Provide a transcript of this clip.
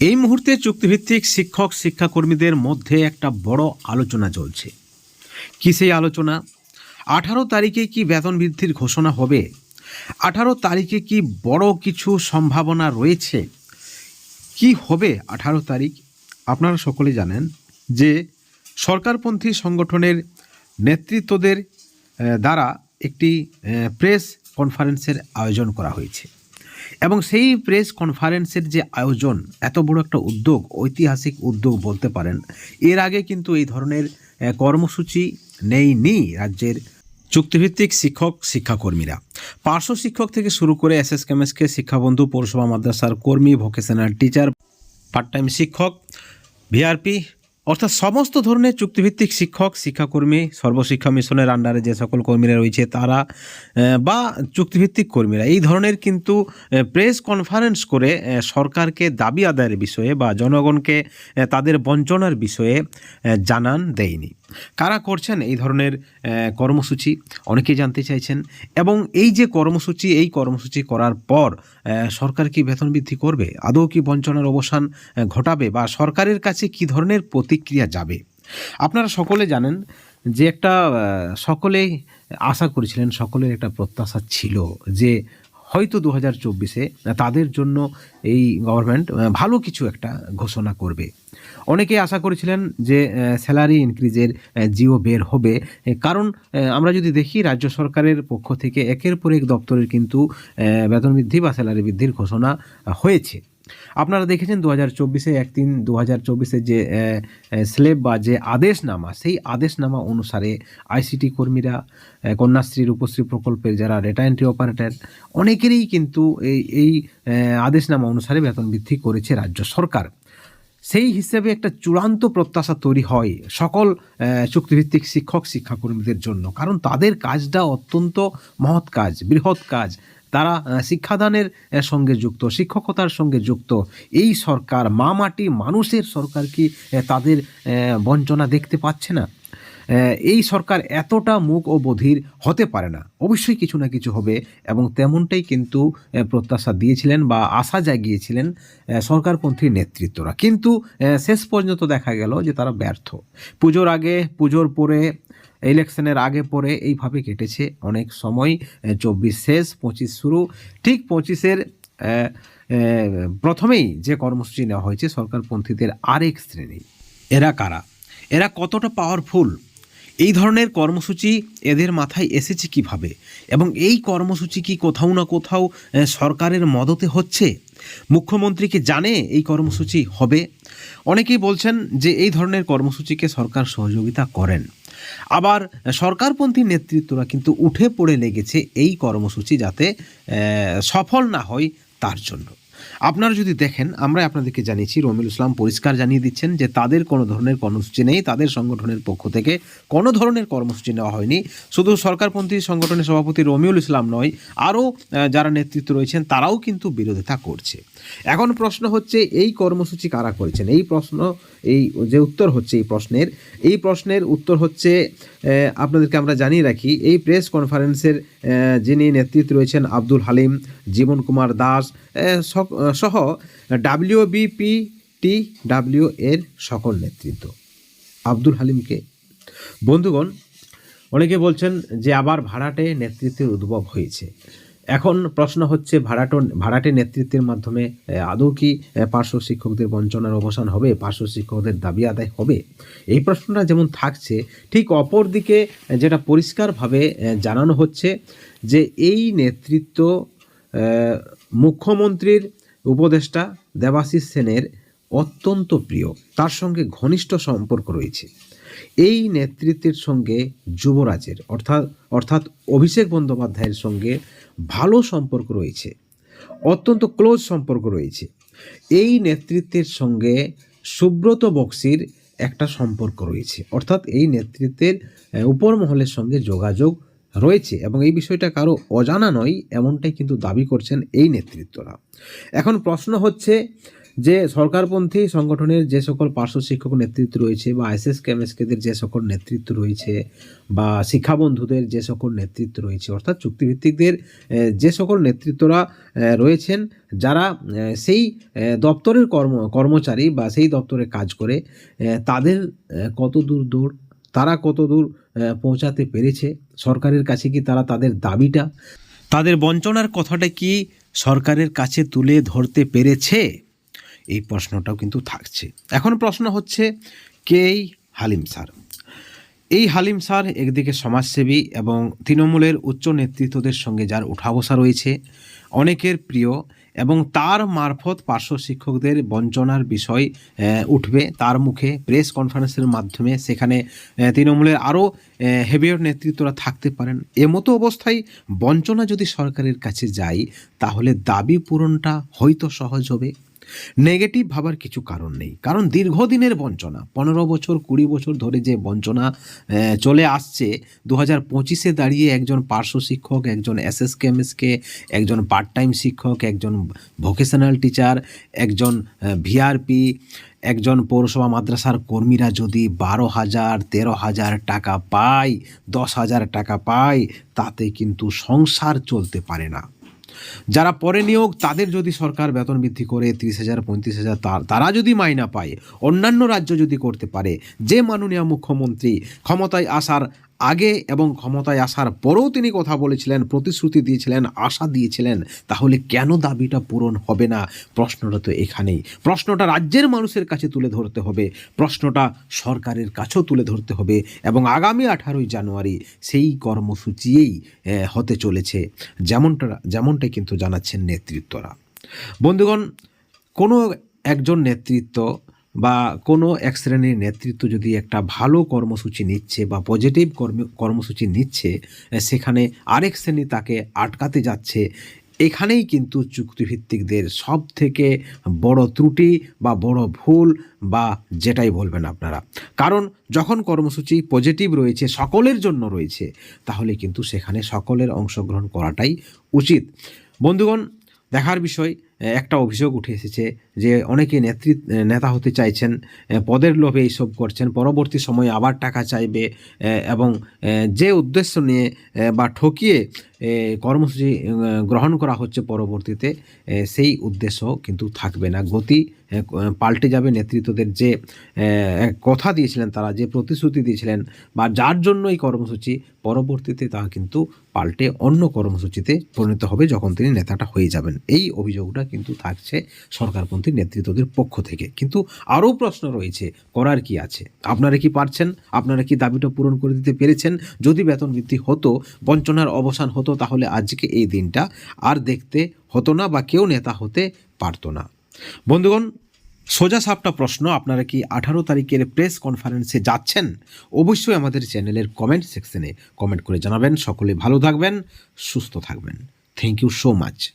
এই মুহূর্তে চুক্তিভিত্তিক শিক্ষক, শিক্ষাকর্মীদের মধ্যে একটা বড় আলোচনা চলছে। কি সেই আলোচনা? আঠারো তারিখে কি বেতন বৃদ্ধির ঘোষণা হবে? আঠারো তারিখে কি বড় কিছু সম্ভাবনা রয়েছে? কি হবে আঠারো তারিখ? আপনারা সকলে জানেন যে সরকারপন্থী সংগঠনের নেতৃত্বদের দ্বারা একটি প্রেস কনফারেন্সের আয়োজন করা হয়েছে। এবং সেই প্রেস কনফারেন্সের যে আয়োজন, এত বড় একটা উদ্যোগ, ঐতিহাসিক উদ্যোগ বলতে পারেন, এর আগে কিন্তু এই ধরনের কর্মসূচি নেইনি রাজ্যের চুক্তিভিত্তিক শিক্ষক, শিক্ষাকর্মীরা। পার্শ্ব শিক্ষক থেকে শুরু করে এস এস কেমএসকে শিক্ষাবন্ধু, পৌরসভা মাদ্রাসার কর্মী, ভোকেশনাল টিচার পার্ট টাইম শিক্ষক ভিআরপি অর্থাৎ সমস্ত ধরনের চুক্তিভিত্তিক শিক্ষক, শিক্ষাকর্মী, সর্বশিক্ষা মিশনের আন্ডারে যে সকল কর্মীরা রয়েছে তারা বা চুক্তিভিত্তিক কর্মীরা, এই ধরনের কিন্তু প্রেস কনফারেন্স করে সরকারকে দাবি আদায়ের বিষয়ে বা জনগণকে তাদের বঞ্চনার বিষয়ে জানান দেয়নি। কারা করছেন এই ধরনের কর্মসূচি? অনেকেই জানতে চাইছেন। এবং এই যে কর্মসূচি, এই কর্মসূচি করার পর সরকার কি বেতন বৃদ্ধি করবে? আদৌ কি বঞ্চনার অবসান ঘটাবে? বা সরকারের কাছে কি ধরনের প্রতিক্রিয়া যাবে? আপনারা সকলে জানেন যে একটা সকলেই আশা করেছিলেন, সকলের একটা প্রত্যাশা ছিল যে হয়তো দু হাজার চব্বিশে তাদের জন্য এই গভর্নমেন্ট ভালো কিছু একটা ঘোষণা করবে। অনেকে আশা করেছিলেন যে স্যালারি ইনক্রিজের জিও বের হবে কারণ আমরা যদি দেখি রাজ্য সরকারের পক্ষ থেকে একের পর এক দপ্তরের কিন্তু বেতন বৃদ্ধি বা স্যালারি বৃদ্ধির ঘোষণা হয়েছে। আপনারা দেখেছেন দু হাজার চব্বিশে এক তিন দু হাজার চব্বিশে যে স্লেব বা যে আদেশনামা, সেই আদেশনামা অনুসারে আইসিটি কর্মীরা কন্যাশ্রী রূপশ্রী প্রকল্পের যারা ডেটা এন্ট্রি অপারেটর, অনেকেরই কিন্তু এই এই আদেশনামা অনুসারে বেতন বৃদ্ধি করেছে রাজ্য সরকার। সেই হিসেবে একটা চূড়ান্ত প্রত্যাশা তৈরি হয় সকল চুক্তিভিত্তিক শিক্ষক, শিক্ষাকর্মীদের জন্য। কারণ তাদের কাজটা অত্যন্ত মহৎ কাজ, বৃহৎ কাজ। তারা শিক্ষাদানের সঙ্গে যুক্ত শিক্ষকতার সঙ্গে যুক্ত। এই সরকার মা মাটি মানুষের সরকার কি তাদের বঞ্চনা দেখতে পাচ্ছে না? এই সরকার এতটা মুখ ও বধির হতে পারে না। অবশ্যই কিছু না কিছু হবে এবং তেমনটাই কিন্তু প্রত্যাশা দিয়েছিলেন বা আশা জাগিয়েছিলেন আহ, সরকারপন্থী নেতৃত্বরা। কিন্তু শেষ পর্যন্ত দেখা গেল যে তারা ব্যর্থ। পুজোর আগে পুজোর পরে ইলেকশনের আগে পরে এইভাবে কেটেছে অনেক সময়। চব্বিশ শেষ, পঁচিশ শুরু। ঠিক পঁচিশের প্রথমেই যে কর্মসূচি নেওয়া হয়েছে সরকারপন্থীদের আরেক শ্রেণি। এরা কারা? এরা কতটা পাওয়ারফুল এই ধরনের কর্মসূচি এদের মাথায় এসেছে কীভাবে? এবং এই কর্মসূচি কি কোথাও না কোথাও সরকারের মদতে হচ্ছে? মুখ্যমন্ত্রী কি জানে এই কর্মসূচি হবে? অনেকেই বলছেন যে এই ধরনের কর্মসূচিকে সরকার সহযোগিতা করেন। আবার সরকারপন্থী নেতৃত্বরা কিন্তু উঠে পড়ে লেগেছে এই কর্মসূচি যাতে সফল না হয় তার জন্য। আপনারা যদি দেখেন আমরা আপনাদেরকে জানিয়েছি রমিল ইসলাম পরিষ্কার জানিয়ে দিচ্ছেন যে তাদের কোনো ধরনের কর্মসূচি নেই, তাদের সংগঠনের পক্ষ থেকে কোনো ধরনের কর্মসূচি নেওয়া হয়নি। শুধু সরকারপন্থী সংগঠনের সভাপতি রমিউল ইসলাম নয়, আরও যারা নেতৃত্ব রয়েছেন, তারাও কিন্তু বিরোধিতা করছে। এখন প্রশ্ন হচ্ছে, এই কর্মসূচি কারা করেছেন? এই প্রশ্ন, এই যে উত্তর হচ্ছে এই প্রশ্নের এই প্রশ্নের উত্তর হচ্ছে আপনাদেরকে আমরা জানিয়ে রাখি, এই প্রেস কনফারেন্সের যিনি নেতৃত্ব রয়েছেন, আব্দুল হালিম, জীবন কুমার দাস সক- সহ ডাব্লিউবিপি টি ডাব্লিউ এর সকল নেতৃত্ব। আব্দুল হালিমকে। বন্ধুগণ, অনেকে বলছেন যে আবার ভাড়াটে নেতৃত্বের উদ্ভব হয়েছে। এখন প্রশ্ন হচ্ছে, ভাড়াটো, ভাড়াটে নেতৃত্বের মাধ্যমে আদৌ কি পার্শ্ব শিক্ষকদের বঞ্চনার অবসান হবে, পার্শ্ব শিক্ষকদের দাবি আদায় হবে? এই প্রশ্নটা যেমন থাকছে, ঠিক অপর দিকে যেটা পরিষ্কারভাবে জানানো হচ্ছে যে এই নেতৃত্ব মুখ্যমন্ত্রীর উপদেষ্টা দেবাশিস সেনের অত্যন্ত প্রিয়। তার সঙ্গে ঘনিষ্ঠ সম্পর্ক রয়েছে। এই নেতৃত্বের সঙ্গে যুবরাজের, অর্থাৎ অর্থাৎ অভিষেক বন্দ্যোপাধ্যায়ের সঙ্গে ভালো সম্পর্ক রয়েছে। অত্যন্ত ক্লোজ সম্পর্ক রয়েছে। এই নেতৃত্বের সঙ্গে সুব্রত বক্সির একটা সম্পর্ক রয়েছে। অর্থাৎ এই নেতৃত্বের উপর মহলের সঙ্গে যোগাযোগ রয়েছে এবং এই বিষয়টা কারও অজানা নয়, এমনটাই কিন্তু দাবি করছেন এই নেতৃত্বরা। এখন প্রশ্ন হচ্ছে যে, সরকারপন্থী সংগঠনের যে সকল পার্শ্ব শিক্ষক নেতৃত্ব রয়েছে বা এসএস কেমএসকেদের যে সকল নেতৃত্ব রয়েছে বা শিক্ষাবন্ধুদের যে সকল নেতৃত্ব রয়েছে, অর্থাৎ চুক্তিভিত্তিকদের যে সকল নেতৃত্বরা রয়েছেন, যারা সেই দপ্তরের কর্ম, কর্মচারী বা সেই দপ্তরে কাজ করে তাদের কত দূর দূর তারা কত দূর পৌঁছাতে পেরেছে? সরকারের কাছে কি তারা তাদের দাবিটা? তাদের বঞ্চনার কথাটা কি সরকারের কাছে তুলে ধরতে পেরেছে? এই প্রশ্নটাও কিন্তু থাকছে। এখন প্রশ্ন হচ্ছে, কে হালিম স্যার? এই হালিম স্যার একদিকে সমাজসেবী এবং তৃণমূলের উচ্চ নেতৃত্বদের সঙ্গে যার উঠা বসা রয়েছে, অনেকের প্রিয় এবং তার মারফত পার্শ্ব শিক্ষকদের বঞ্চনার বিষয় উঠবে। তার মুখে প্রেস কনফারেন্সের মাধ্যমে সেখানে তৃণমূলের আরও হেভিয়ার নেতৃত্বরা থাকতে পারেন। এমতো অবস্থায় বঞ্চনা যদি সরকারের কাছে যায়, তাহলে দাবি পূরণটা হয়তো সহজ হবে। নেগেটিভ ভাবার কিছু কারণ নেই। কারণ দীর্ঘদিনের বঞ্চনা, পনেরো বছর, কুড়ি বছর ধরে যে বঞ্চনা চলে আসছে দু হাজার পঁচিশে দাঁড়িয়ে একজন পার্শ্ব শিক্ষক, একজন এস এস কেমএসকে একজন পার্ট টাইম শিক্ষক, একজন ভোকেশনাল টিচার, একজন ভিআরপি, একজন পৌরসভা মাদ্রাসার কর্মীরা যদি বারো হাজার, তেরো হাজার টাকা পায়, দশ হাজার টাকা পায়, তাতে কিন্তু সংসার চলতে পারে না। যারা পরে নিয়োগ, তাদের যদি সরকার বেতন বৃদ্ধি করে তিরিশ হাজার, পঁয়ত্রিশ হাজার তার- যদি মাইনা পায়, অন্যান্য রাজ্য যদি করতে পারে, যে মাননীয় মুখ্যমন্ত্রী ক্ষমতায় আসার আগে এবং ক্ষমতায় আসার পরেও তিনি কথা বলেছিলেন, প্রতিশ্রুতি দিয়েছিলেন, আশা দিয়েছিলেন। তাহলে কেন দাবিটা পূরণ হবে না? প্রশ্নটা তো এখানেই। প্রশ্নটা রাজ্যের মানুষের কাছে তুলে ধরতে হবে। প্রশ্নটা সরকারের কাছেও তুলে ধরতে হবে। এবং আগামী আঠারোই জানুয়ারি সেই কর্মসূচিয়েই হতে চলেছে। যেমনটা, যেমনটাই কিন্তু জানাচ্ছেন নেতৃত্বরা। বন্ধুগণ, কোনো একজন নেতৃত্ব বা কোনো এক শ্রেণির নেতৃত্ব যদি একটা ভালো কর্মসূচি নিচ্ছে বা পজিটিভ কর্ম, কর্মসূচি নিচ্ছে সেখানে আরেক শ্রেণি তাকে আটকাতে যাচ্ছে, এখানেই কিন্তু চুক্তিভিত্তিকদের সব থেকে বড় ত্রুটি বা বড় ভুল বা যেটাই বলবেন আপনারা। কারণ যখন কর্মসূচি পজিটিভ রয়েছে, সকলের জন্য রয়েছে, তাহলে কিন্তু সেখানে সকলের অংশগ্রহণ করাটাই উচিত। বন্ধুগণ, দেখার বিষয় একটা অভিযোগ উঠে এসেছে যে অনেকে নেতৃত্ব নেতা হতে চাইছেন পদের লোভে এইসব করছেন, পরবর্তী সময়ে আবার টাকা চাইবে এবং যে উদ্দেশ্য নিয়ে বা ঠকিয়ে কর্মসূচি গ্রহণ করা হচ্ছে পরবর্তীতে সেই উদ্দেশ্য কিন্তু থাকবে না। গতি পাল্টে যাবে নেতৃত্বদের যে কথা দিয়েছিলেন তারা, যে প্রতিশ্রুতি দিয়েছিলেন, বা যার জন্য এই কর্মসূচি পরবর্তীতে তা কিন্তু পাল্টে অন্য কর্মসূচিতে পরিণত হবে যখন তিনি নেতাটা হয়ে যাবেন। এই অভিযোগটা কিন্তু থাকছে সরকারপন্থী নেতৃত্বদের পক্ষ থেকে। কিন্তু আরও প্রশ্ন রয়েছে, করার কি আছে? আপনারা কি পারছেন? আপনারা কি দাবিটা পূরণ করে দিতে পেরেছেন? যদি বেতন বৃদ্ধি হতো, বঞ্চনার অবসান হতো, তাহলে আজকে এই দিনটা আর দেখতে হতো না বা কেউ নেতা হতে পারতো না। বন্ধুগণ, সোজা সাপটা প্রশ্ন, আপনারা কি আঠারো তারিখের প্রেস কনফারেন্সে যাচ্ছেন? অবশ্যই আমাদের চ্যানেলের কমেন্ট সেকশনে কমেন্ট করে জানাবেন। সকলে ভালো থাকবেন, সুস্থ থাকবেন। Thank you so much